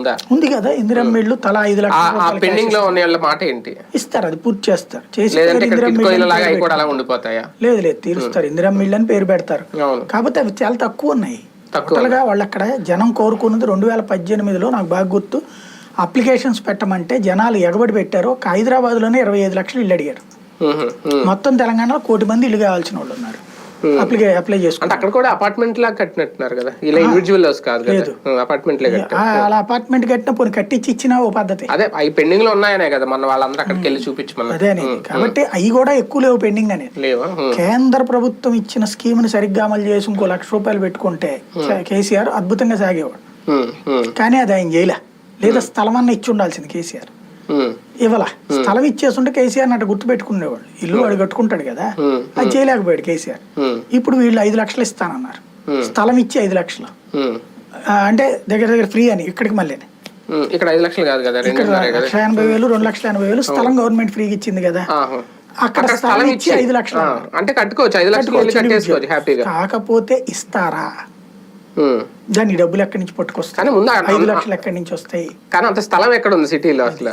ఉందా? కదా ఇందిరమ్మ ఇళ్ళు తలా ఐదు లక్షల పెండింగ్లో ఉన్న మాట ఏంటి? ఇస్తారు అది పూర్తి చేస్తారు. చేసి లేదు లేదు తీరుస్తారు. ఇందిరమ్మ ఇళ్ళు అని పేరు పెడతారు. కాకపోతే అవి చాలా తక్కువ ఉన్నాయి. టోటల్గా వాళ్ళు అక్కడ జనం కోరుకున్నది రెండు వేల పద్దెనిమిదిలో నాకు బాగా గుర్తు. అప్లికేషన్స్ పెట్టమంటే జనాలు ఎగబడి పెట్టారు. ఒక హైదరాబాద్లోనే ఇరవై ఐదు లక్షలు ఇల్లు అడిగారు. మొత్తం తెలంగాణలో కోటి మంది ఇల్లు కావాల్సిన వాళ్ళు ఉన్నారు. అప్లై అంటే చేసుకుంటారు అక్కడ కూడా అపార్ట్మెంట్ లాగా కట్టినట్టున్నారు కదా? ఇలా ఇండివిజువల్ హౌస్ కాదు కదా? అపార్ట్మెంట్ లే కట్టారు అలా అపార్ట్మెంట్ కట్టిన పోనీ కట్టించి ఇచ్చినా ఓ పద్ధతి. అదే అవి పెండింగ్లో ఉన్నాయనే కదా మన వాళ్ళందరూ అక్కడికి వెళ్ళి చూపించమన్నారు అదే అనేది కాబట్టి అవి కూడా ఎక్కువ లేవు పెండింగ్ అనేది లేవా? కేంద్ర ప్రభుత్వం ఇచ్చిన స్కీమ్ని సరిగ్గా అమలు చేసి ఇంకో లక్ష రూపాయలు పెట్టుకుంటే కేసీఆర్ అద్భుతంగా సాగేవాడు. కానీ అది ఆయన చేయలే. లేదా స్థలం అన్న ఇచ్చి ఉండాల్సింది కేసీఆర్. ఇవ్వాల. స్థలం ఇచ్చేస్తుంటే కేసీఆర్ అటు గుర్తు పెట్టుకునేవాళ్ళు ఇల్లు వాడు కట్టుకుంటాడు కదా. అది చేయలేకపోయాడు కేసీఆర్. ఇప్పుడు వీళ్ళు ఐదు లక్షలు ఇస్తానన్నారు. స్థలం ఇచ్చి ఐదు లక్షలు. అంటే దగ్గర దగ్గర ఫ్రీ అని ఇక్కడికి మళ్ళీ. ఇక్కడ ఐదు లక్షలు కాదు కదా లక్ష ఎనభై వేలు రెండు లక్షల ఎనభై వేలు స్థలం గవర్నమెంట్ ఫ్రీగా ఇచ్చింది కదా. అక్కడ స్థలం ఇచ్చి ఐదు లక్షలు అంటే కట్టుకోవచ్చు. ఐదు లక్షలు హ్యాపీగా. కాకపోతే ఇస్తారా. దాన్ని డబ్బులు ఎక్కడి నుంచి పట్టుకొస్తాయి? ఐదు లక్షలు ఎక్కడి నుంచి వస్తాయి? కానీ అంత స్థలం ఎక్కడ ఉంది సిటీలో అసలు?